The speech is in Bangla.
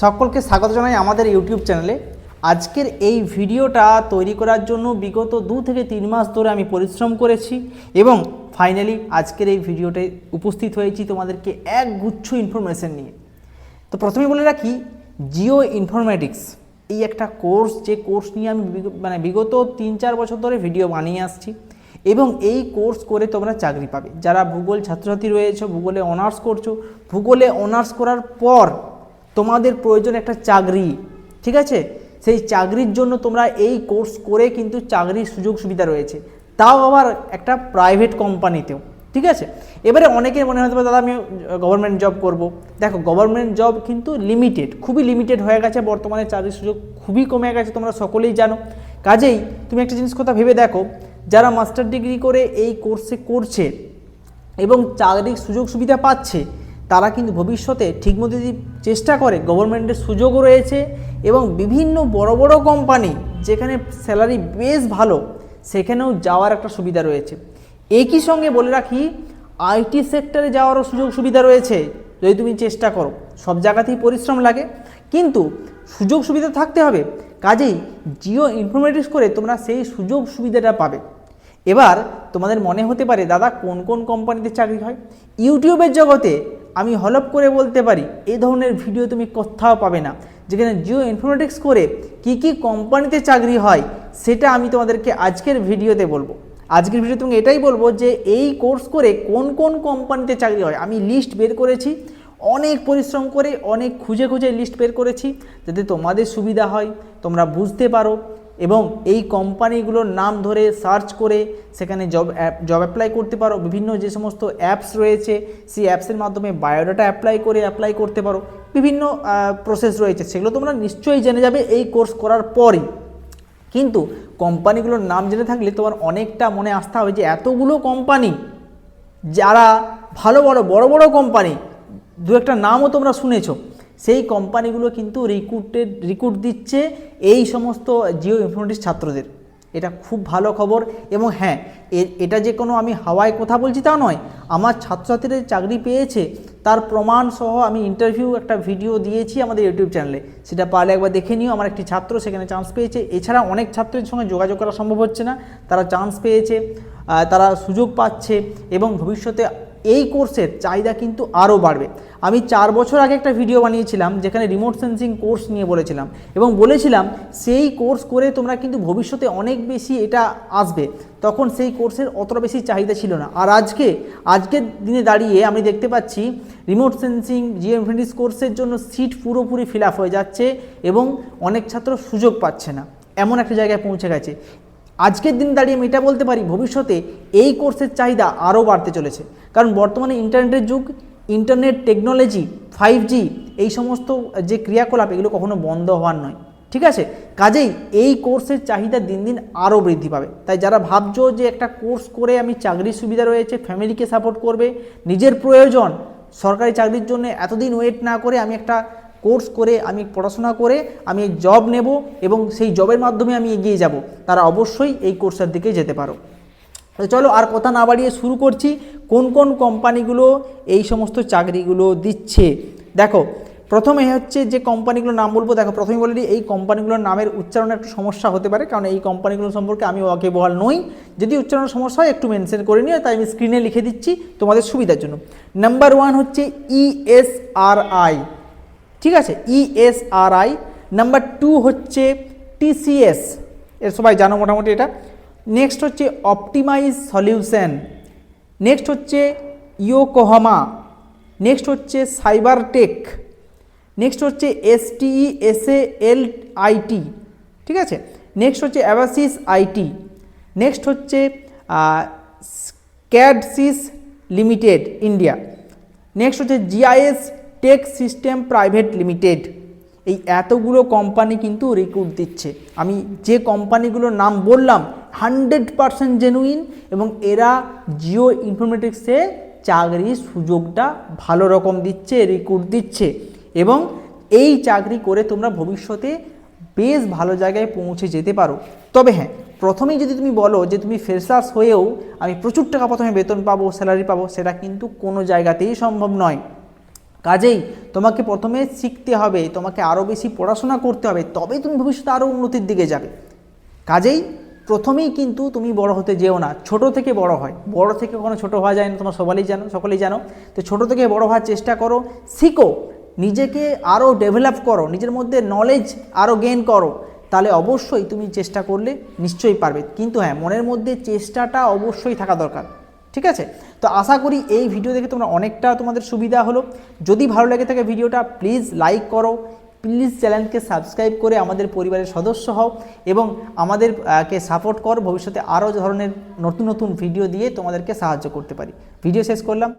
সকলকে স্বাগত জানাই আমাদের ইউটিউব চ্যানেলে। আজকের এই ভিডিওটা তৈরি করার জন্য বিগত দু থেকে তিন মাস ধরে আমি পরিশ্রম করেছি এবং ফাইনালি আজকের এই ভিডিওতে উপস্থিত হয়েছি তোমাদেরকে এক গুচ্ছ ইনফরমেশন নিয়ে। তো প্রথমে বলে রাখি, জিও ইনফরমেটিক্স এই একটা কোর্স, যে কোর্স নিয়ে আমি মানে বিগত তিন চার বছর ধরে ভিডিও বানিয়ে আসছি এবং এই কোর্স করে তোমরা চাকরি পাবে। যারা ভূগোল ছাত্রছাত্রী রয়েছে, ভূগোলে অনার্স করছ, ভূগোলে অনার্স করার পর তোমাদের প্রয়োজন একটা চাকরি, ঠিক আছে? সেই চাকরির জন্য তোমরা এই কোর্স করে কিন্তু চাকরির সুযোগ সুবিধা রয়েছে। তাও আবার একটা প্রাইভেট কোম্পানিতেও ঠিক আছে? এবারে অনেকের মনে হতে পারে দাদা, আমি গভর্নমেন্ট জব করব। দেখো গভর্নমেন্ট জব কিন্তু লিমিটেড খুবই লিমিটেড হয়ে গেছে বর্তমানে, চাকরির সুযোগ খুবই কমে গেছে, তোমরা সকলেই জানো। কাজেই তুমি একটা জিনিস কথা ভেবে দেখো, যারা মাস্টার ডিগ্রি করে এই কোর্সে করছে এবং চাকরির সুযোগ সুবিধা পাচ্ছে তারা কিন্তু ভবিষ্যতে ঠিকমতো যদি চেষ্টা করে গভর্নমেন্টের সুযোগও রয়েছে এবং বিভিন্ন বড় বড় কোম্পানি যেখানে স্যালারি বেশ ভালো, সেখানেও যাওয়ার একটা সুবিধা রয়েছে। একই সঙ্গে বলে রাখি আইটি সেক্টরে যাওয়ারও সুযোগ সুবিধা রয়েছে, যদি তুমি চেষ্টা করো। সব জায়গাতেই পরিশ্রম লাগে। কিন্তু সুযোগ সুবিধা থাকতে হবে। কাজেই জিও ইনফরমেটিক্স করে তোমরা সেই সুযোগ সুবিধাটা পাবে। এবার তোমাদের মনে হতে পারে, দাদা, কোন কোন কোম্পানিতে চাকরি হয়? ইউটিউবের জগতে আমি হলপ করে বলতে পারি, এই ধরনের ভিডিও তুমি কোথাও পাবে না। যেখানে জিও ইনফরমেটিক্স করে কি কি কোম্পানিতে চাকরি হয়, সেটা আমি তোমাদেরকে আজকের ভিডিওতে বলব। আজকের ভিডিও তুমি এটাই বলব যে, এই কোর্স করে কোন কোন কোম্পানিতে চাকরি হয়, আমি লিস্ট বের করেছি, অনেক পরিশ্রম করে অনেক খুঁজে খুঁজে লিস্ট বের করেছি, যাতে তোমাদের সুবিধা হয়, তোমরা বুঝতে পারো এবং এই কোম্পানিগুলোর নাম ধরে সার্চ করে সেখানে জব জব অ্যাপ্লাই করতে পারো। বিভিন্ন যে সমস্ত অ্যাপস রয়েছে, সেই অ্যাপসের মাধ্যমে বায়োডাটা অ্যাপ্লাই করে অ্যাপ্লাই করতে পারো। বিভিন্ন প্রসেস রয়েছে। সেগুলো তোমরা নিশ্চয়ই জেনে যাবে এই কোর্স করার পরই। কিন্তু কোম্পানিগুলোর নাম জেনে থাকলে তোমার অনেকটা মনে আস্থা হবে যে এতগুলো কোম্পানি, যারা ভালো বড় বড় বড় কোম্পানি, দু একটা নামও তোমরা শুনেছো। সেই কোম্পানিগুলো কিন্তু রিক্রুটেড রিক্রুট দিচ্ছে এই সমস্ত জিও ইনফরমেটিক্স ছাত্রদের। এটা খুব ভালো খবর এবং হ্যাঁ এটা যে কোনো আমি হাওয়ায় কথা বলছি তা নয়। আমার ছাত্রছাত্রীরা চাকরি পেয়েছে, তার প্রমাণ সহ আমি ইন্টারভিউ একটা ভিডিও দিয়েছি আমাদের ইউটিউব চ্যানেলে সেটা পারলে একবার দেখে নিও, আমার একটি ছাত্র সেখানে চান্স পেয়েছে। এছাড়া অনেক ছাত্রের সঙ্গে যোগাযোগ করা সম্ভব হচ্ছে না। তারা চান্স পেয়েছে তারা সুযোগ পাচ্ছে এবং ভবিষ্যতে এই কোর্সের চাহিদা কিন্তু আরও বাড়বে। আমি চার বছর আগে একটা ভিডিও বানিয়েছিলাম যেখানে রিমোট সেন্সিং কোর্স নিয়ে বলেছিলাম এবং বলেছিলাম সেই কোর্স করে তোমরা কিন্তু ভবিষ্যতে অনেক বেশি এটা আসবে। তখন সেই কোর্সের অতটা বেশি চাহিদা ছিল না। আর আজকে, আজকের দিনে দাঁড়িয়ে আমি দেখতে পাচ্ছি রিমোট সেন্সিং জিও ইনফিনিটিস কোর্সের জন্য সিট পুরোপুরি ফিল হয়ে যাচ্ছে এবং অনেক ছাত্র সুযোগ পাচ্ছে না। এমন একটা জায়গায় পৌঁছে গেছে। আজকের দিন দাঁড়িয়ে আমি এটা বলতে পারি, ভবিষ্যতে এই কোর্সের চাহিদা আরও বাড়তে চলেছে। কারণ বর্তমানে ইন্টারনেটের যুগ, ইন্টারনেট, টেকনোলজি ফাইভ জি এই সমস্ত যে ক্রিয়াকলাপ, এগুলো কখনো বন্ধ হওয়ার নয়। ঠিক আছে? কাজেই এই কোর্সের চাহিদা দিন দিন আরও বৃদ্ধি পাবে। তাই যারা ভাবছ যে একটা কোর্স করে আমি চাকরির সুবিধা রয়েছে ফ্যামিলিকে সাপোর্ট করবে, নিজের প্রয়োজন, সরকারি চাকরির জন্য এতদিন ওয়েট না করে আমি একটা কোর্স করে, আমি পড়াশোনা করে, আমি জব নেব এবং সেই জবের মাধ্যমে আমি এগিয়ে যাব, তারা অবশ্যই এই কোর্সের দিকে যেতে পারো। তো চলো আর কথা না বাড়িয়ে শুরু করছি। কোন কোন কোম্পানিগুলো এই সমস্ত চাকরিগুলো দিচ্ছে? দেখো, প্রথমে হচ্ছে যে কোম্পানিগুলোর নাম বলব, দেখো প্রথমে বলে এই কোম্পানিগুলোর নামের উচ্চারণে একটু সমস্যা হতে পারে, কারণ এই কোম্পানিগুলো সম্পর্কে আমি ওয়াকিবহাল নই। যদি উচ্চারণের সমস্যা হয়, একটু মেনশন করে নিও, তাই আমি স্ক্রিনে লিখে দিচ্ছি তোমাদের সুবিধার জন্য। নাম্বার ওয়ান হচ্ছে E ইএসআরআই ঠিক আছে? E ইএসআরআই নাম্বার টু হচ্ছে টিসিএস এর সবাই জানো মোটামুটি এটা। নেক্সট হচ্ছে অপটিমাইজ সলিউশন নেক্সট হচ্ছে ইয়োকোহামা নেক্সট হচ্ছে সাইবার টেক নেক্সট হচ্ছে এসটিই এসএ এল আইটি ঠিক আছে? নেক্সট হচ্ছে অ্যাভাসিস আইটি নেক্সট হচ্ছে ক্যাডসিস লিমিটেড ইন্ডিয়া নেক্সট হচ্ছে GIS tech system private limited এই এতগুলো কোম্পানি কিন্তু রিক্রুট দিচ্ছে। আমি যে কোম্পানিগুলোর নাম বললাম হান্ড্রেড পারসেন্ট জেনুইন এবং এরা জিও ইনফরমেটিক্সে চাকরির সুযোগটা ভালো রকম দিচ্ছে রিক্রুট দিচ্ছে এবং এই চাকরি করে তোমরা ভবিষ্যতে বেশ ভালো জায়গায় পৌঁছে যেতে পারো। তবে হ্যাঁ প্রথমেই যদি তুমি বলো যে তুমি ফ্রেশার্স হয়েও আমি প্রচুর টাকা প্রথমে বেতন পাবো স্যালারি পাবো, সেটা কিন্তু কোনো জায়গাতেই সম্ভব নয়। কাজেই তোমাকে প্রথমে শিখতে হবে, তোমাকে আরও বেশি পড়াশোনা করতে হবে তবে তুমি ভবিষ্যতে আরও উন্নতির দিকে যাবে। কাজেই প্রথমেই কিন্তু তুমি বড় হতে যেও না, ছোট থেকে বড় হয়। বড় থেকে কখনো ছোট হওয়া যায় না, তোমার সবাই জানো, সকলেই জানো। তো ছোট থেকে বড় হওয়ার চেষ্টা করো, শিখো, নিজেকে আরও ডেভেলপ করো, নিজের মধ্যে নলেজ আরও গেইন করো। তাহলে অবশ্যই তুমি চেষ্টা করলে নিশ্চয়ই পারবে। কিন্তু হ্যাঁ মনের মধ্যে চেষ্টাটা অবশ্যই থাকা দরকার। ঠিক আছে? তো আশা করি এই ভিডিও দেখে তোমরা অনেকটা তোমাদের সুবিধা হলো। যদি ভালো লেগে থাকে ভিডিওটা প্লিজ লাইক করো। প্লিজ চ্যানেলকে সাবস্ক্রাইব করে আমাদের পরিবারের সদস্য হও এবং আমাদেরকে সাপোর্ট কর, ভবিষ্যতে আরও ধরনের নতুন নতুন ভিডিও দিয়ে তোমাদেরকে সাহায্য করতে পারি। ভিডিও শেষ করলাম।